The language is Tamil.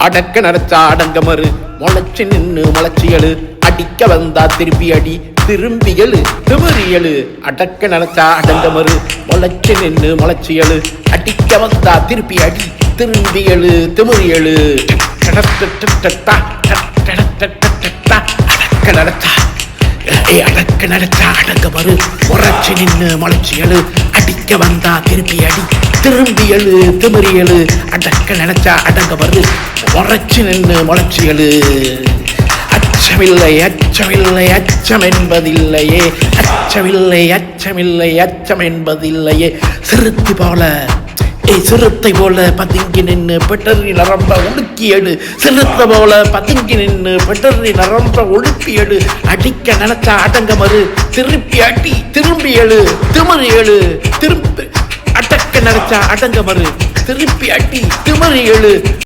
அடக்க நடச்சா அடங்க மறு. முளைச்சு நின்னு முளைச்சியலு அடிக்க வந்தா திருப்பி அடி. திரும்பியலு திமிரியலு அடக்க நடச்சா அடங்க மறு. முளைச்சு நின்னு முளைச்சியலு அடிக்க வந்தா திருப்பி அடி. திரும்பியலு திமிரியலு டடடடடடா, டடடடடடா, அடக்க நடச்சா ஏ அடக்க நடச்சா அடங்க மறு முளைச்சு நின்னு முளைச்சியலு அடிக்க வந்தா திருப்பி அடி திரும்பியலு எழு அடக்க நினைச்சா அடங்க மறு நின்று முளைச்சி எழு. அச்சமில்லை அச்சமில்லை அச்சம் என்பதில்லையே அச்சமில்லை அச்சமில்லை அச்சம் என்பதில்லையே சிறுத்தை போல ஏய் சிறுத்தை போல பதுங்கி நின்று பெட்டரி நரம்ப உடுக்கியடு சிறுத்தை போல பதுங்கி நின்று பெட்டரி நரம்ப எடு அடிக்க நினைச்சா அடங்க மறு. திருப்பி அடி திரும்பி எழு. திமிரி எழு. திருப்பி நினைச்சா அடங்க மறு. திருப்பி அடி திமறி எழு.